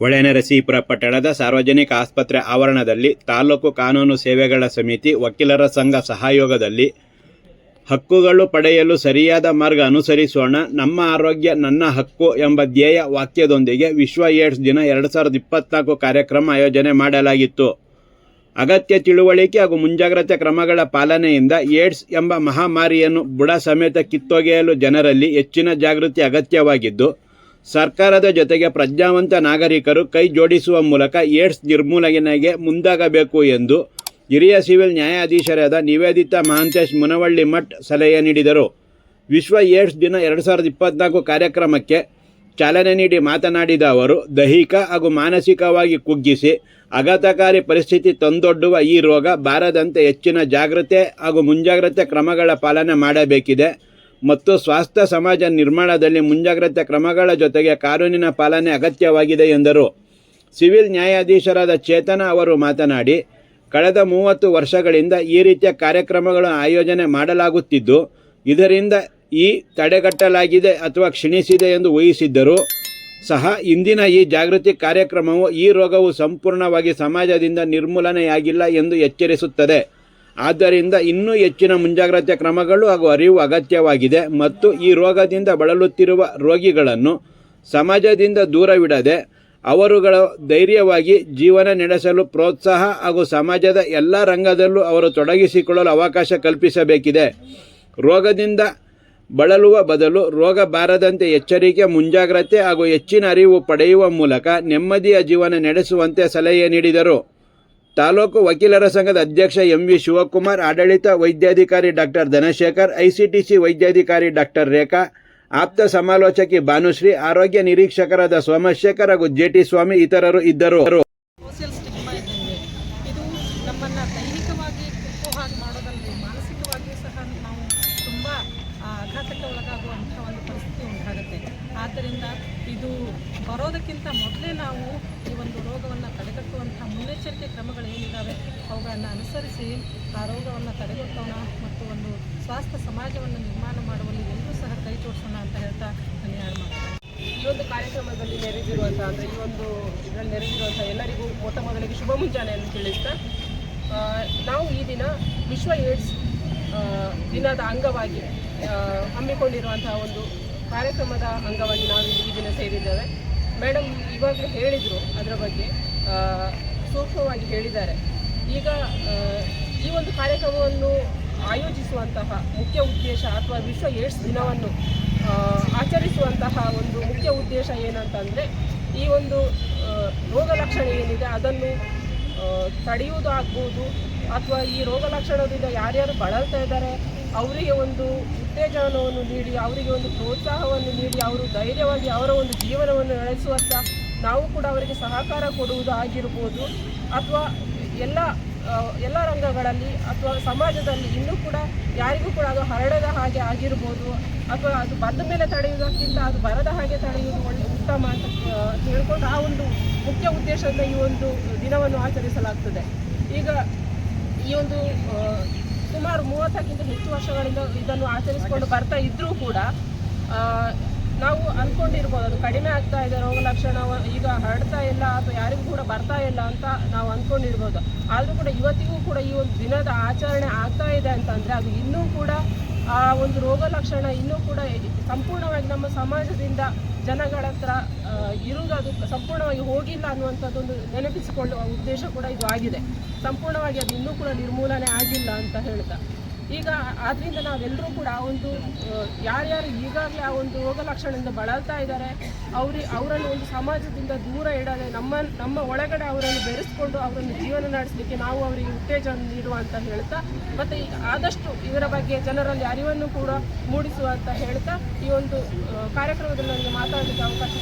ಹೊಳೆನರಸೀಪುರ ಪಟ್ಟಣದ ಸಾರ್ವಜನಿಕ ಆಸ್ಪತ್ರೆ ಆವರಣದಲ್ಲಿ ತಾಲೂಕು ಕಾನೂನು ಸೇವೆಗಳ ಸಮಿತಿ ವಕೀಲರ ಸಂಘ ಸಹಯೋಗದಲ್ಲಿ ಹಕ್ಕುಗಳು ಪಡೆಯಲು ಸರಿಯಾದ ಮಾರ್ಗ ಅನುಸರಿಸೋಣ, ನಮ್ಮ ಆರೋಗ್ಯ ನನ್ನ ಹಕ್ಕು ಎಂಬ ಧ್ಯೇಯ ವಾಕ್ಯದೊಂದಿಗೆ ವಿಶ್ವ ಏಡ್ಸ್ ದಿನ ಎರಡು ಸಾವಿರದ ಇಪ್ಪತ್ನಾಲ್ಕು ಕಾರ್ಯಕ್ರಮ ಆಯೋಜನೆ ಮಾಡಲಾಗಿತ್ತು. ಅಗತ್ಯ ತಿಳುವಳಿಕೆ ಹಾಗೂ ಮುಂಜಾಗ್ರತೆ ಕ್ರಮಗಳ ಪಾಲನೆಯಿಂದ ಏಡ್ಸ್ ಎಂಬ ಮಹಾಮಾರಿಯನ್ನು ಬುಡ ಸಮೇತ ಕಿತ್ತೊಗೆಯಲು ಜನರಲ್ಲಿ ಹೆಚ್ಚಿನ ಜಾಗೃತಿ ಅಗತ್ಯವಾಗಿದ್ದು ಸರ್ಕಾರದ ಜೊತೆಗೆ ಪ್ರಜ್ಞಾವಂತ ನಾಗರಿಕರು ಕೈ ಜೋಡಿಸುವ ಮೂಲಕ ಏಡ್ಸ್ ನಿರ್ಮೂಲನೆಗೆ ಮುಂದಾಗಬೇಕು ಎಂದು ಹಿರಿಯ ಸಿವಿಲ್ ನ್ಯಾಯಾಧೀಶರಾದ ನಿವೇದಿತಾ ಮಹಾಂತೇಶ್ ಮುನವಳ್ಳಿ ಮಠ್ ಸಲಹೆ ನೀಡಿದರು. ವಿಶ್ವ ಏಡ್ಸ್ ದಿನ ಎರಡು ಸಾವಿರದ ಇಪ್ಪತ್ನಾಲ್ಕು ಕಾರ್ಯಕ್ರಮಕ್ಕೆ ಚಾಲನೆ ನೀಡಿ ಮಾತನಾಡಿದ ಅವರು, ದೈಹಿಕ ಹಾಗೂ ಮಾನಸಿಕವಾಗಿ ಕುಗ್ಗಿಸಿ ಅಘಾತಕಾರಿ ಪರಿಸ್ಥಿತಿ ತಂದೊಡ್ಡುವ ಈ ರೋಗ ಬಾರದಂತೆ ಹೆಚ್ಚಿನ ಜಾಗೃತೆ ಹಾಗೂ ಮುಂಜಾಗ್ರತೆ ಕ್ರಮಗಳ ಪಾಲನೆ ಮಾಡಬೇಕಿದೆ. ಮತ್ತು ಸ್ವಾಸ್ಥ್ಯ ಸಮಾಜ ನಿರ್ಮಾಣದಲ್ಲಿ ಮುಂಜಾಗ್ರತೆ ಕ್ರಮಗಳ ಜೊತೆಗೆ ಕಾನೂನಿನ ಪಾಲನೆ ಅಗತ್ಯವಾಗಿದೆ ಎಂದರು. ಸಿವಿಲ್ ನ್ಯಾಯಾಧೀಶರಾದ ಚೇತನ ಅವರು ಮಾತನಾಡಿ, ಕಳೆದ ಮೂವತ್ತು ವರ್ಷಗಳಿಂದ ಈ ರೀತಿಯ ಕಾರ್ಯಕ್ರಮಗಳು ಆಯೋಜನೆ ಮಾಡಲಾಗುತ್ತಿದ್ದು, ಇದರಿಂದ ಈ ತಡೆಗಟ್ಟಲಾಗಿದೆ ಅಥವಾ ಕ್ಷೀಣಿಸಿದೆ ಎಂದು ಊಹಿಸಿದ್ದರು ಸಹ ಇಂದಿನ ಈ ಜಾಗೃತಿ ಕಾರ್ಯಕ್ರಮವು ಈ ರೋಗವು ಸಂಪೂರ್ಣವಾಗಿ ಸಮಾಜದಿಂದ ನಿರ್ಮೂಲನೆಯಾಗಿಲ್ಲ ಎಂದು ಎಚ್ಚರಿಸುತ್ತದೆ. ಆದ್ದರಿಂದ ಇನ್ನೂ ಹೆಚ್ಚಿನ ಮುಂಜಾಗ್ರತೆ ಕ್ರಮಗಳು ಹಾಗೂ ಅರಿವು ಅಗತ್ಯವಾಗಿದೆ ಮತ್ತು ಈ ರೋಗದಿಂದ ಬಳಲುತ್ತಿರುವ ರೋಗಿಗಳನ್ನು ಸಮಾಜದಿಂದ ದೂರವಿಡದೆ ಅವರುಗಳ ಧೈರ್ಯವಾಗಿ ಜೀವನ ನಡೆಸಲು ಪ್ರೋತ್ಸಾಹ ಹಾಗೂ ಸಮಾಜದ ಎಲ್ಲ ರಂಗದಲ್ಲೂ ಅವರು ತೊಡಗಿಸಿಕೊಳ್ಳಲು ಅವಕಾಶ ಕಲ್ಪಿಸಬೇಕಿದೆ. ರೋಗದಿಂದ ಬಳಲುವ ಬದಲು ರೋಗ ಬಾರದಂತೆ ಎಚ್ಚರಿಕೆ, ಮುಂಜಾಗ್ರತೆ ಹಾಗೂ ಹೆಚ್ಚಿನ ಅರಿವು ಪಡೆಯುವ ಮೂಲಕ ನೆಮ್ಮದಿಯ ಜೀವನ ನಡೆಸುವಂತೆ ಸಲಹೆ ನೀಡಿದರು. ತಾಲೂಕು ವಕೀಲರ ಸಂಘದ ಅಧ್ಯಕ್ಷ ಎಂ ವಿ ಶಿವಕುಮಾರ್, ಆಡಳಿತ ವೈದ್ಯಾಧಿಕಾರಿ ಡಾಕ್ಟರ್ ಧನಶೇಖರ್, ಐಸಿಟಿಸಿ ವೈದ್ಯಾಧಿಕಾರಿ ಡಾಕ್ಟರ್ ರೇಖಾ, ಆಪ್ತ ಸಮಾಲೋಚಕಿ ಭಾನುಶ್ರೀ, ಆರೋಗ್ಯ ನಿರೀಕ್ಷಕರಾದ ಸೋಮಶೇಖರ್ ಹಾಗೂ ಜೆಟಿ ಸ್ವಾಮಿ ಇತರರು ಇದ್ದರು. ಮಾನಸಿಕವಾಗಿಯೂ ಸಹ ನಾವು ತುಂಬಾ ಆಘಾತಕ್ಕೆ ಒಳಗಾಗುವಂತಹ ಒಂದು ಪರಿಸ್ಥಿತಿ ಆದ್ದರಿಂದ ಇದು ಬರೋದಕ್ಕಿಂತ ಮೊದಲೇ ನಾವು ಈ ಒಂದು ರೋಗವನ್ನು ತಡೆಗಟ್ಟುವಂಥ ಮುನ್ನೆಚ್ಚರಿಕೆ ಕ್ರಮಗಳು ಏನಿದ್ದಾವೆ ಅವುಗಳನ್ನು ಅನುಸರಿಸಿ ಆ ರೋಗವನ್ನು ತಡೆಗಟ್ಟೋಣ ಮತ್ತು ಒಂದು ಸ್ವಾಸ್ಥ್ಯ ಸಮಾಜವನ್ನು ನಿರ್ಮಾಣ ಮಾಡುವಲ್ಲಿ ಎಲ್ಲರೂ ಸಹ ಕೈ ಜೋಡಿಸೋಣ ಅಂತ ಹೇಳ್ತಾ ನಾನು ಈ ಒಂದು ಕಾರ್ಯಕ್ರಮದಲ್ಲಿ ನೆರೆದಿರುವಂಥ ಅಂದರೆ ಈ ಒಂದು ಇದರಲ್ಲಿ ನೆರೆದಿರುವಂಥ ಎಲ್ಲರಿಗೂ ಮೊಟ್ಟ ಮೊದಲಿಗೆ ಶುಭ ಮುಂಜಾನೆಯನ್ನು ತಿಳಿಸ್ತಾ ನಾವು ಈ ದಿನ ವಿಶ್ವ ಏಡ್ಸ್ ದಿನದ ಅಂಗವಾಗಿ ಹಮ್ಮಿಕೊಂಡಿರುವಂತಹ ಒಂದು ಕಾರ್ಯಕ್ರಮದ ಅಂಗವಾಗಿ ನಾವು ಈ ದಿನ ಸೇರಿದ್ದೇವೆ. ಮೇಡಮ್, ಇವಾಗಲೇ ಹೇಳಿದರು ಅದರ ಬಗ್ಗೆ. ಸೂಕ್ಷ್ಮವಾಗಿ ಹೇಳಿದ್ದಾರೆ. ಈಗ ಈ ಒಂದು ಕಾರ್ಯಕ್ರಮವನ್ನು ಆಯೋಜಿಸುವಂತಹ ಮುಖ್ಯ ಉದ್ದೇಶ ಅಥವಾ ವಿಶ್ವ ಏಡ್ಸ್ ದಿನವನ್ನು ಆಚರಿಸುವಂತಹ ಒಂದು ಮುಖ್ಯ ಉದ್ದೇಶ ಏನಂತಂದರೆ, ಈ ಒಂದು ರೋಗ ಲಕ್ಷಣ ಏನಿದೆ ಅದನ್ನು ತಡೆಯುವುದು ಆಗ್ಬೋದು ಅಥವಾ ಈ ರೋಗ ಲಕ್ಷಣದಿಂದ ಯಾರ್ಯಾರು ಬಳಲ್ತಾ ಇದ್ದಾರೆ ಅವರಿಗೆ ಒಂದು ಉತ್ತೇಜನವನ್ನು ನೀಡಿ, ಅವರಿಗೆ ಒಂದು ಪ್ರೋತ್ಸಾಹವನ್ನು ನೀಡಿ, ಅವರು ಧೈರ್ಯವಾಗಿ ಅವರ ಒಂದು ಜೀವನವನ್ನು ನಡೆಸುವತ್ತ ನಾವು ಕೂಡ ಅವರಿಗೆ ಸಹಕಾರ ಕೊಡುವುದು ಆಗಿರ್ಬೋದು ಅಥವಾ ಎಲ್ಲ ಎಲ್ಲ ರಂಗಗಳಲ್ಲಿ ಅಥವಾ ಸಮಾಜದಲ್ಲಿ ಇನ್ನೂ ಕೂಡ ಯಾರಿಗೂ ಕೂಡ ಅದು ಹರಡದ ಹಾಗೆ ಆಗಿರ್ಬೋದು. ಅಥವಾ ಅದು ಬಂದ ಮೇಲೆ ತಡೆಯುವುದಕ್ಕಿಂತ ಅದು ಬರದ ಹಾಗೆ ತಡೆಯುವುದು ಒಳ್ಳೆ ಉತ್ತಮ ಅಂತ ತಿಳ್ಕೊಂಡು ಆ ಒಂದು ಮುಖ್ಯ ಉದ್ದೇಶದಿಂದ ಈ ಒಂದು ದಿನವನ್ನು ಆಚರಿಸಲಾಗ್ತದೆ. ಈಗ ಈ ಒಂದು ಸುಮಾರು ಮೂವತ್ತಕ್ಕಿಂತ ಹೆಚ್ಚು ವರ್ಷಗಳಿಂದ ಇದನ್ನು ಆಚರಿಸಿಕೊಂಡು ಬರ್ತಾ ಇದ್ರೂ ಕೂಡ ನಾವು ಅಂದ್ಕೊಂಡಿರ್ಬೋದು ಅದು ಕಡಿಮೆ ಆಗ್ತಾ ಇದೆ, ರೋಗ ಲಕ್ಷಣ, ಈಗ ಹರಡ್ತಾ ಇಲ್ಲ, ಅಥವಾ ಯಾರಿಗೂ ಕೂಡ ಬರ್ತಾ ಇಲ್ಲ ಅಂತ ನಾವು ಅಂದ್ಕೊಂಡಿರ್ಬೋದು ಆದರೂ ಕೂಡ ಇವತ್ತಿಗೂ ಕೂಡ ಈ ಒಂದು ದಿನದ ಆಚರಣೆ ಆಗ್ತಾ ಇದೆ ಅಂತಂದರೆ, ಅದು ಇನ್ನೂ ಕೂಡ, ಆ, ಒಂದು ರೋಗ ಲಕ್ಷಣ ಇನ್ನೂ ಕೂಡ ಸಂಪೂರ್ಣವಾಗಿ ನಮ್ಮ ಸಮಾಜದಿಂದ ಜನಗಳ ಹತ್ರ ಇರುವುದು ಸಂಪೂರ್ಣವಾಗಿ ಹೋಗಿಲ್ಲ ಅನ್ನುವಂಥದ್ದೊಂದು ನೆನಪಿಸಿಕೊಳ್ಳುವ ಉದ್ದೇಶ ಕೂಡ ಇದು ಆಗಿದೆ. ಸಂಪೂರ್ಣವಾಗಿ ಅದು ಇನ್ನೂ ಕೂಡ ನಿರ್ಮೂಲನೆ ಆಗಿಲ್ಲ ಅಂತ ಹೇಳ್ತಾ. ಈಗ ಆದ್ದರಿಂದ ನಾವೆಲ್ಲರೂ ಕೂಡ ಆ ಒಂದು ಯಾರ್ಯಾರು ಈಗಾಗಲೇ ಆ ಒಂದು ರೋಗ ಲಕ್ಷಣದಿಂದ ಬಳಲ್ತಾ ಇದ್ದಾರೆ, ಅವ್ರಿ, ಅವರನ್ನು ಒಂದು ಸಮಾಜದಿಂದ ದೂರ ಇಡದೆ ನಮ್ಮ ನಮ್ಮ ಒಳಗಡೆ ಅವರನ್ನು ಬೆರೆಸ್ಕೊಂಡು ಅವರನ್ನು ಜೀವನ ನಡೆಸಲಿಕ್ಕೆ ನಾವು ಅವರಿಗೆ ಉತ್ತೇಜನ ನೀಡುವ ಅಂತ ಹೇಳ್ತಾ, ಮತ್ತು ಆದಷ್ಟು ಇದರ ಬಗ್ಗೆ ಜನರಲ್ಲಿ ಅರಿವನ್ನು ಕೂಡ ಮೂಡಿಸುವ ಅಂತ ಹೇಳ್ತಾ ಈ ಒಂದು ಕಾರ್ಯಕ್ರಮದಲ್ಲಿ ನನಗೆ ಮಾತಾಡಲಿಕ್ಕೆ ಅವಕಾಶ